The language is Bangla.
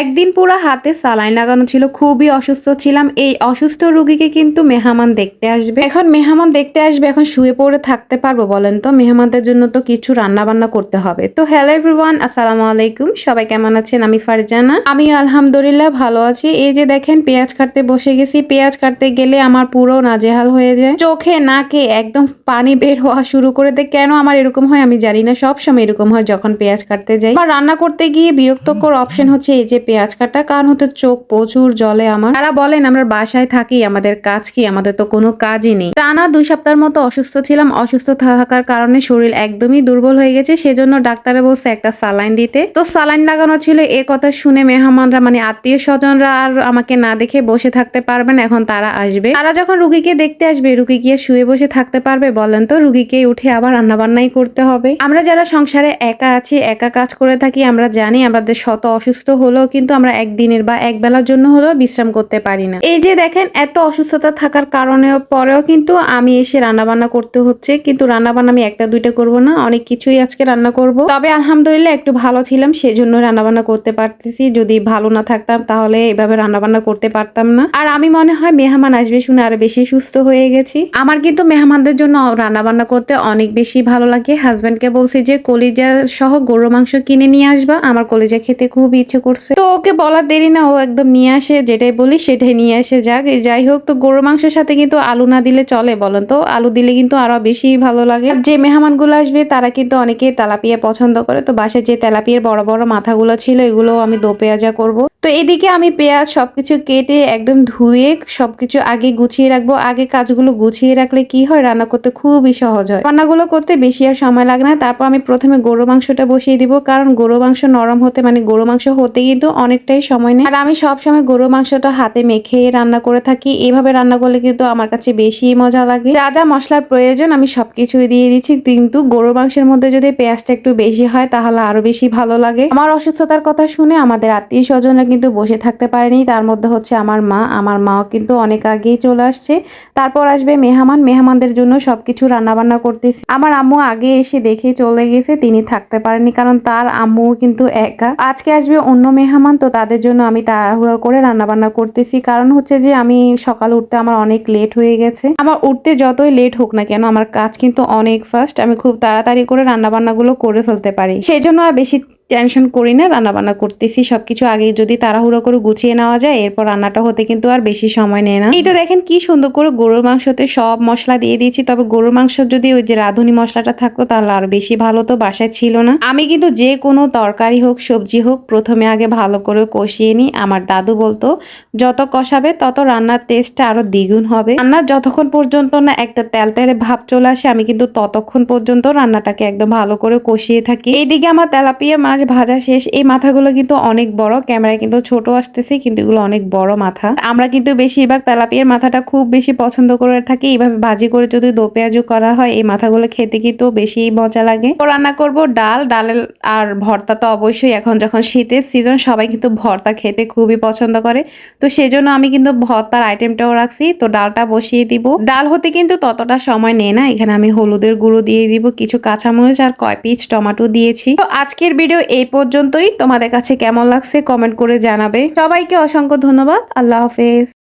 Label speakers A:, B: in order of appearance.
A: একদিন পুরো হাতে সালাইন লাগানো ছিল, খুবই অসুস্থ ছিলাম। এই অসুস্থ রুগীকে কিন্তু মেহমান দেখতে আসবে। এখন মেহমান দেখতে আসবে, এখন শুয়ে পড়ে থাকতে পারব বলেন তো? মেহমানদের জন্য তো কিছু রান্না বান্না করতে হবে। তো হ্যালো এভরিওয়ান আসসালামু আলাইকুম। সবাই কেমন আছেন? আমি ফারজানা। আমি আলহামদুলিল্লাহ ভালো আছি। এই যে দেখেন, পেঁয়াজ কাটতে বসে গেছি। পেঁয়াজ কাটতে গেলে আমার পুরো নাজেহাল হয়ে যায়। চোখে, নাকে একদম পানি বের হওয়া শুরু করে দেয়। কেন আমার এরকম হয় আমি জানি না। সব সময় এরকম হয় যখন পেঁয়াজ কাটতে যাই। বা রান্না করতে গিয়ে বিরক্তকর অপশন হচ্ছে এই যে পেঁয়াজ কাটা, কারণ হচ্ছে চোখ প্রচুর জলে আমার। তারা বলেন, আমরা বাসায় থাকি, আমাদের কাজ কি? আমাদের তো কোনো কাজই নেই। টানা দুই সপ্তাহের মতো অসুস্থ ছিলাম। অসুস্থ থাকার কারণে শরীর একদমই দুর্বল হয়ে গেছে। সেজন্য ডাক্তারে বলছে, একটা সালাইন দিতে। তো সালাইন লাগানো ছিল। এ কথা শুনে মেহমানরা মানে আত্মীয় স্বজনরা আর আমাকে না দেখে বসে থাকতে পারবেন, এখন তারা আসবে। তারা যখন রুগীকে দেখতে আসবে, রুগী গিয়ে শুয়ে বসে থাকতে পারবে। বলেন তো, রুগীকে উঠে আবার রান্নাবান্নাই করতে হবে। আমরা যারা সংসারে একা আছি, একা কাজ করে থাকি, আমরা জানি আমাদের শত অসুস্থ হলেও কিন্তু আমরা একদিনের বা এক বেলার জন্য হলেও বিশ্রাম করতে পারি না। এই যে দেখেন, এত অসুস্থতা থাকার কারণে পরেও কিন্তু আমি এসে রান্নাবান্না করতে হচ্ছে। কিন্তু রান্নাবান্না আমি একটা দুইটা করব না, অনেক কিছুই আজকে রান্না করব। তবে আলহামদুলিল্লাহ একটু ভালো ছিলাম, সেজন্য রান্নাবান্না করতে পারতেছি। যদি ভালো না থাকতাম, তাহলে এভাবে রান্নাবান্না করতে পারতাম না। আর আমি মনে হয় মেহমান আসবে শুনে আরও বেশি সুস্থ হয়ে গেছি। আমার কিন্তু মেহমানদের জন্য রান্নাবান্না করতে অনেক বেশি ভালো লাগে। হাজবেন্ডকে বলছি যে, কলিজা সহ গরু মাংস কিনে নিয়ে আসবা। আমার কলিজা খেতে খুব ইচ্ছে করছে। তো ওকে বলার দেরি না, ও একদম নিয়ে আসে, যেটাই বলি সেটাই নিয়ে আসে, যাক যাই হোক, তো গরু মাংসের সাথে কিন্তু আলু না দিলে চলে বলেন তো, আলু দিলে কিন্তু আরও বেশি ভালো লাগে। যে মেহমানগুলো আসবে, তারা কিন্তু অনেকে তেলাপিয়া পছন্দ করে, তো বাসায় যে তেলাপিয়ার বড় বড় মাথাগুলো ছিল এগুলো আমি দো পেঁয়াজা করব। তো এদিকে আমি পেঁয়াজ সবকিছু কেটে একদম ধুয়ে সবকিছু আগে গুছিয়ে রাখব, আগে কাজগুলো গুছিয়ে রাখলে কি হয়, রান্না করতে খুবই সহজ হয়। রান্নাগুলো করতে বেশি আর সময় লাগে না, তারপর আমি প্রথমে গরু মাংসটা বসিয়ে দিব, কারণ গরু মাংস নরম হতে মানে গরু মাংস হতে কিন্তু অনেকটাই সময় নেয়। আর আমি সব সময় গরু মাংসটা হাতে মেখে রান্না করে থাকি। এভাবে রান্না করলে কিন্তু আমার কাছে বেশি মজা লাগে। যা যা মশলার প্রয়োজন আমি সবকিছুই দিয়ে দিচ্ছি। কিন্তু গরু মাংসের মধ্যে যদি পেঁয়াজটা একটু বেশি হয়, তাহলে আরও বেশি ভালো লাগে। আমার অসুস্থতার কথা শুনে আমাদের আত্মীয় স্বজনরা কিন্তু বসে থাকতে পারেনি। তার মধ্যে হচ্ছে আমার মা। আমার মাও কিন্তু অনেক আগেই চলে আসছে। তারপর আসবে মেহমান। মেহমানদের জন্য সবকিছু রান্নাবান্না করতেছি। আমার আম্মু আগে এসে দেখে চলে গেছে। তিনি থাকতে পারেনি কারণ তার আম্মু কিন্তু একা। আজকে আসবে অন্য মেহমান। তো তাদের জন্য আমি তাড়াহুড়ো করে রান্নাবান্না করতেছি। কারণ হচ্ছে যে আমি সকাল উঠতে আমার অনেক লেট হয়ে গেছে। আমার উঠতে যতই লেট হোক না কেন, আমার কাজ কিন্তু অনেক ফাস্ট আমি খুব তাড়াতাড়ি করে রান্নাবান্নাগুলো করে ফেলতে পারি। সেই জন্য আর বেশি টেনশন করি না রান্না বান্না করতেছি। সবকিছু আগে যদি তাড়াহুড়ো করে গুছিয়ে নেওয়া যায়, এরপর রান্নাটা হতে কিন্তু আর বেশি সময় নেয় না। তো দেখেন কি সুন্দর করে গরুর মাংসতে সব মশলা দিয়ে দিয়েছি। তবে গরুর মাংস যদি ওই যে রাঁধুনি মশলাটা থাকতো, তাহলে আর বেশি ভালো তো বাসায় ছিল না। আমি কিন্তু যে কোনো তরকারি হোক, সবজি হোক, প্রথমে আগে ভালো করে কষিয়ে নিই। আমার দাদু বলতো, যত কষাবে, তত রান্নার টেস্টটা আরও দ্বিগুণ হবে। রান্নার যতক্ষণ পর্যন্ত না একটা তেল তেলে ভাব চলে আসে, আমি কিন্তু ততক্ষণ পর্যন্ত রান্নাটাকে একদম ভালো করে কষিয়ে থাকি। এইদিকে আমার তেলাপিয়া মাছ ভাজা শেষ। এই মাথাগুলো কিন্তু অনেক বড়, ক্যামেরায় কিন্তু ছোট আসতেছে, কিন্তু এগুলো অনেক বড় মাথা। আমরা কিন্তু বেশিরভাগ তেলাপিয়ার মাথাটা খুব বেশি পছন্দ করে থাকি। এইভাবে ভাজি করে যদি দো পেঁয়াজু করা হয়, এই মাথাগুলো খেতে কিন্তু বেশি মজা লাগে। তো রান্না করব ডাল। ডালের আর ভর্তা তো অবশ্যই এখন যখন শীতের সিজন সবাই কিন্তু ভর্তা খেতে খুবই পছন্দ করে। তো সেজন্য আমি কিন্তু ভর্তার আইটেমটাও রাখছি। তো ডালটা বসিয়ে দিব। ডাল হতে কিন্তু ততটা সময় নেয় না। এখানে আমি হলুদের গুঁড়ো দিয়ে দিব, কিছু কাঁচামরিচ আর কয় পিস টমাটো দিয়েছি। তো আজকের ভিডিও এই পর্যন্তই। তোমাদের কাছে কেমন লাগছে কমেন্ট করে জানাবে। সবাইকে অসংখ্য ধন্যবাদ। আল্লাহ হাফেজ।